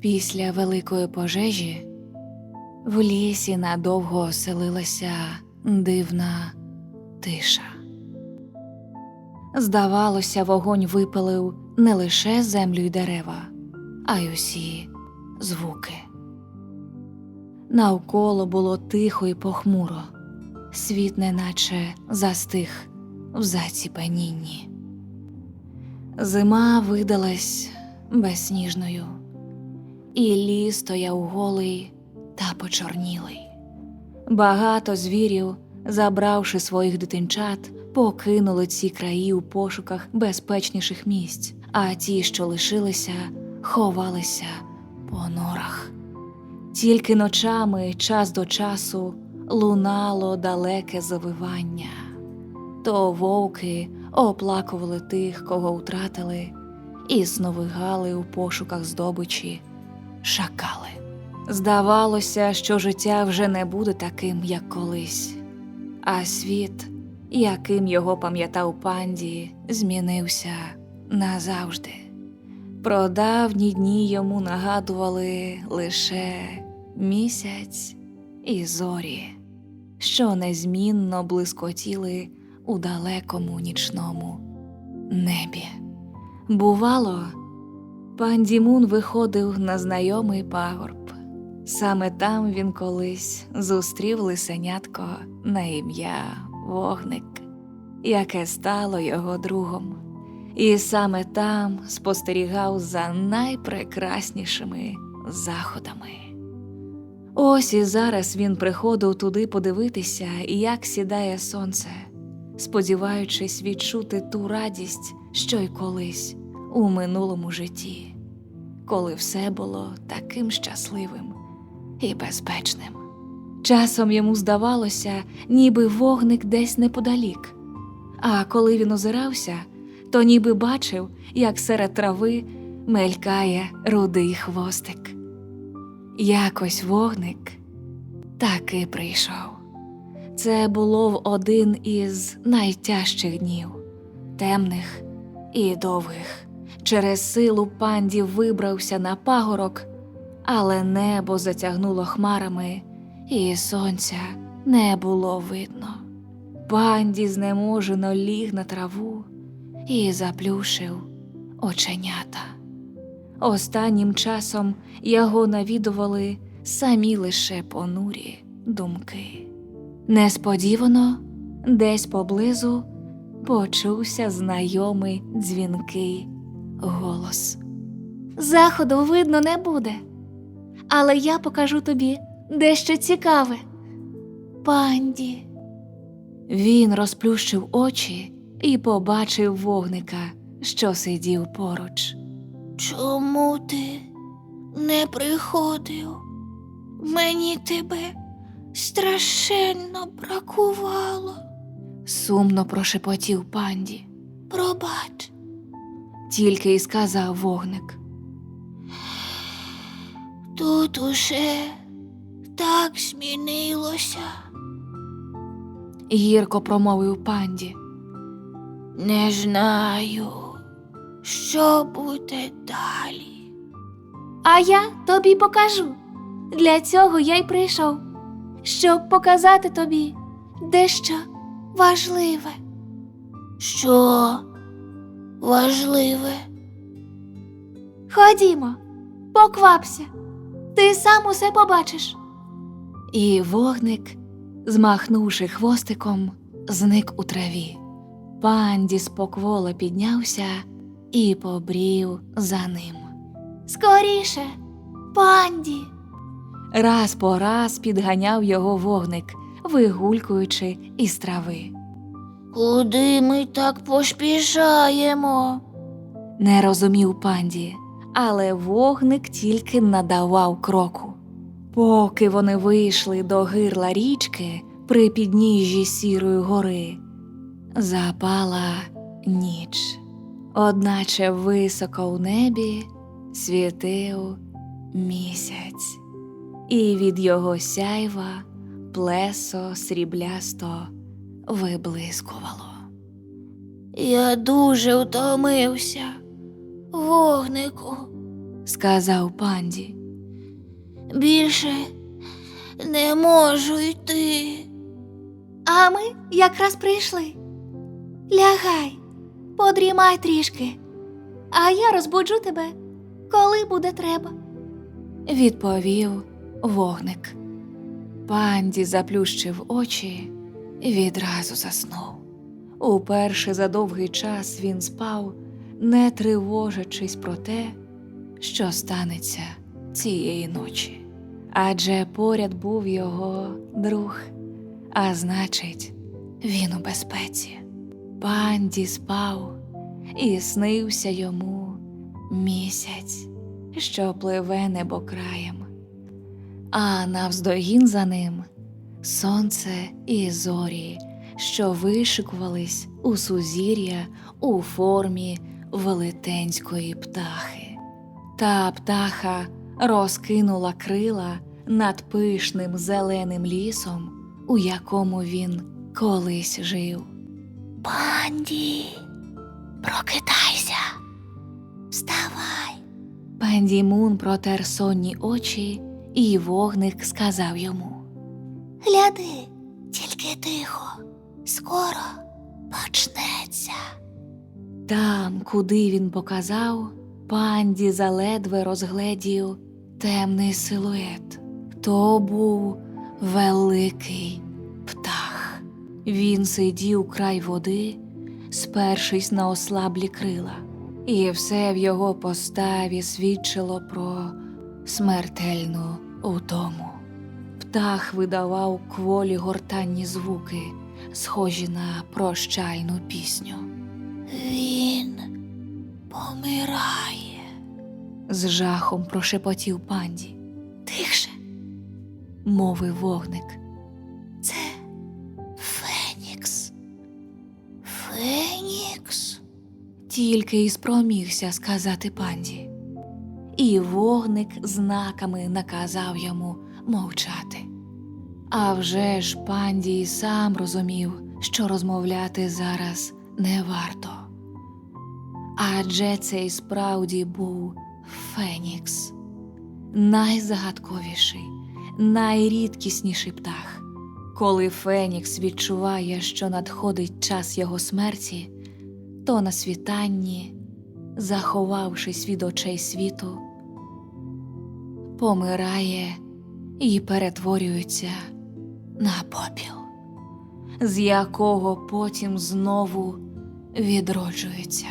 Після великої пожежі в лісі надовго оселилася дивна тиша. Здавалося, вогонь випалив не лише землю й дерева, а й усі звуки. Навколо було тихо і похмуро, світ неначе застиг в заціпенінні. Зима видалась безсніжною, і ліс стояв голий та почорнілий. Багато звірів, забравши своїх дитинчат, покинули ці краї у пошуках безпечніших місць, а ті, що лишилися, ховалися по норах. Тільки ночами час до часу лунало далеке завивання. То вовки оплакували тих, кого втратили, і сновигали у пошуках здобичі, шакали. Здавалося, що життя вже не буде таким, як колись, а світ, яким його пам'ятав панді, змінився назавжди. Про давні дні йому нагадували лише місяць і зорі, що незмінно блискотіли у далекому нічному небі. Бувало, пан Дімун виходив на знайомий пагорб. Саме там він колись зустрів лисенятко на ім'я Вогник, яке стало його другом, і саме там спостерігав за найпрекраснішими заходами. Ось і зараз він приходив туди подивитися, як сідає сонце, сподіваючись відчути ту радість, що й колись у минулому житті, коли все було таким щасливим і безпечним. Часом йому здавалося, ніби вогник десь неподалік, а коли він озирався, то ніби бачив, як серед трави мелькає рудий хвостик. Якось вогник таки прийшов. Це було в один із найтяжчих днів, темних і довгих. Через силу панді вибрався на пагорок, але небо затягнуло хмарами, і сонця не було видно. Панді знеможено ліг на траву і заплющив оченята. Останнім часом його навідували самі лише понурі думки. Несподівано, десь поблизу почувся знайомий дзвінкий голос. Заходу видно не буде, але я покажу тобі дещо цікаве. Панді. Він розплющив очі і побачив вогника, що сидів поруч. Чому ти не приходив? Мені тебе страшенно бракувало. Сумно прошепотів панді, Пробач, тільки й сказав вогник. тут уже так змінилося. Гірко промовив панді. Не знаю, що буде далі. А я тобі покажу. Для цього я й прийшов, щоб показати тобі дещо важливе. Що важливе? Ходімо, поквапся, ти сам усе побачиш. І вогник, змахнувши хвостиком, зник у траві. Панді спокволо піднявся і побрів за ним. Скоріше, панді. Раз по раз підганяв його вогник, вигулькуючи із трави. Куди ми так поспішаємо? Не розумів панді, але вогник тільки надавав кроку. Поки вони вийшли до гирла річки при підніжжі сірої гори, запала ніч, одначе високо у небі світив місяць, і від його сяйва плесо сріблясто виблискувало. Я дуже втомився. Вогнику, сказав панді. Більше не можу йти. А ми якраз прийшли. Лягай, подрімай трішки, а я розбуджу тебе, коли буде треба. Відповів вогник. Панді заплющив очі відразу заснув. Уперше за довгий час він спав, не тривожачись про те, що станеться цієї ночі. Адже поряд був його друг, а значить, він у безпеці. Панді спав і снився йому місяць, що пливе небокраєм, а навздогін за ним сонце і зорі, що вишикувались у сузір'я у формі велетенської птахи. Та птаха розкинула крила над пишним зеленим лісом, у якому він колись жив. Панді, прокидайся. Вставай. Пенді Мун протер сонні очі, і вогник сказав йому. Гляди, тільки тихо. Скоро почнеться. Там, куди він показав, панді заледве розгледів темний силует. То був великий птах. Він сидів край води, спершись на ослаблі крила, і все в його поставі свідчило про смертельну утому. Птах видавав кволі гортанні звуки, схожі на прощальну пісню. Він помирає. з жахом прошепотів панді. Тихше, мовив вогник. Це Фенікс. Фенікс. Тільки й спромігся сказати панді. І вогник знаками наказав йому мовчати. А вже ж панді й сам розумів, що розмовляти зараз не варто. Адже це й справді був Фенікс, найзагадковіший, найрідкісніший птах. Коли Фенікс відчуває, що надходить час його смерті, то на світанні, заховавшись від очей світу, помирає і перетворюється на попіл, з якого потім знову відроджується.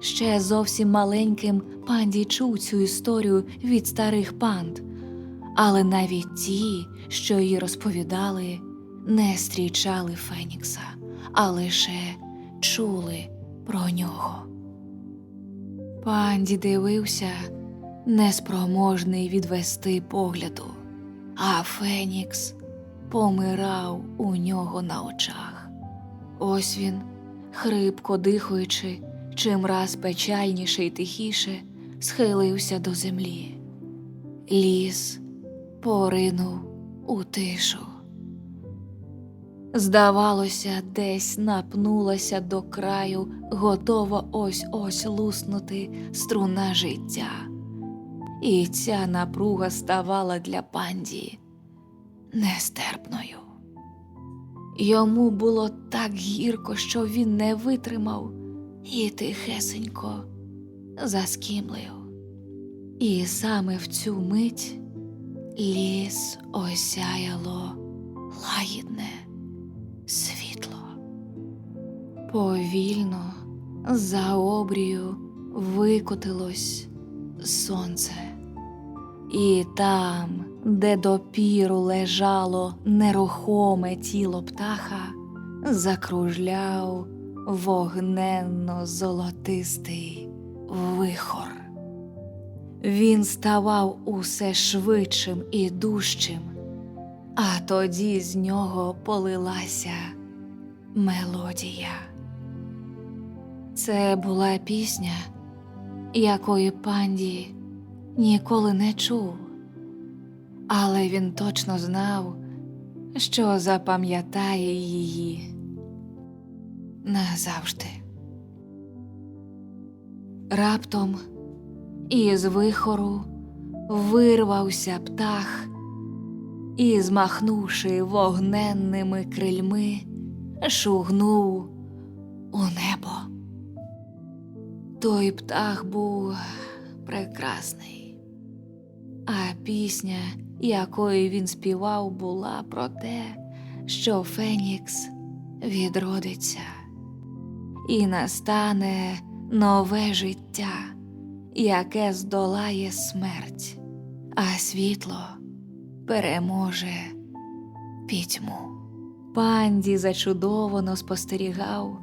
Ще зовсім маленьким панді чув цю історію від старих панд, але навіть ті, що її розповідали, не зустрічали Фенікса, а лише чули про нього. Панді дивився, неспроможний відвести погляду, а Фенікс помирав у нього на очах. Ось він, хрипко дихаючи, чимраз печальніше й тихіше, схилився до землі. Ліс поринув у тишу. Здавалося, десь напнулася до краю, готова ось ось луснути струна життя. І ця напруга ставала для панді нестерпною. Йому було так гірко, що він не витримав і тихесенько заскімлив. І саме в цю мить ліс осяяло лагідне світло. Повільно за обрію викотилось сонце, і там, де допіру лежало нерухоме тіло птаха, закружляв вогненно-золотистий вихор. Він ставав усе швидшим і дужчим, а тоді з нього полилася мелодія. Це була пісня, якої панді ніколи не чув, але він точно знав, що запам'ятає її назавжди. Раптом Із вихору вирвався птах і, змахнувши вогненними крильми, шугнув у небо. Той птах був прекрасний, а пісня, якою він співав, була про те, що Фенікс відродиться, і настане нове життя, яке здолає смерть, а світло переможе пітьму. Панді зачудовано спостерігав,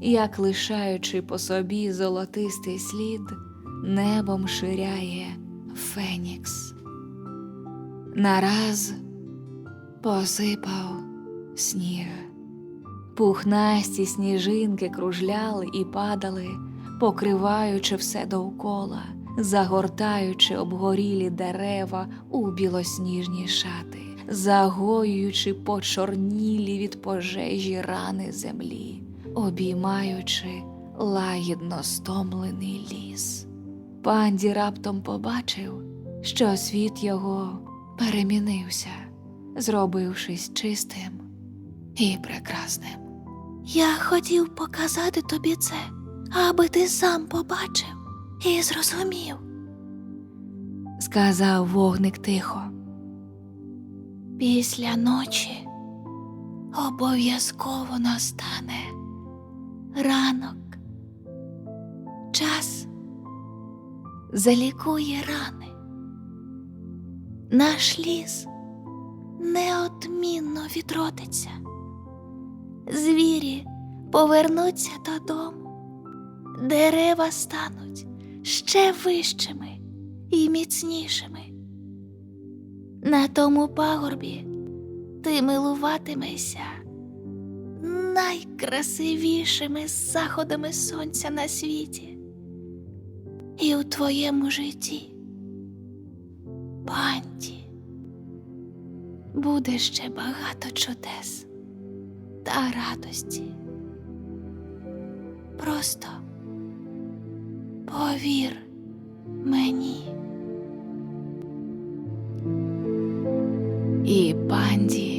як, лишаючи по собі золотистий слід, небом ширяє Фенікс. Нараз посипав сніг. Пухнасті сніжинки кружляли і падали, покриваючи все довкола, загортаючи обгорілі дерева у білосніжні шати, загоюючи почорнілі від пожежі рани землі, обіймаючи лагідно стомлений ліс. Панді раптом побачив, що світ його перемінився, зробившись чистим і прекрасним. Я хотів показати тобі це, аби ти сам побачив і зрозумів. сказав вогник тихо. Після ночі обов'язково настане ранок. Час залікує рани. Наш ліс неодмінно відродиться. Звірі повернуться додому, дерева стануть ще вищими і міцнішими. На тому пагорбі ти милуватимешся найкрасивішими заходами сонця на світі і у твоєму житті, панті, буде ще багато чудес та радості. Просто повір мені. І панді.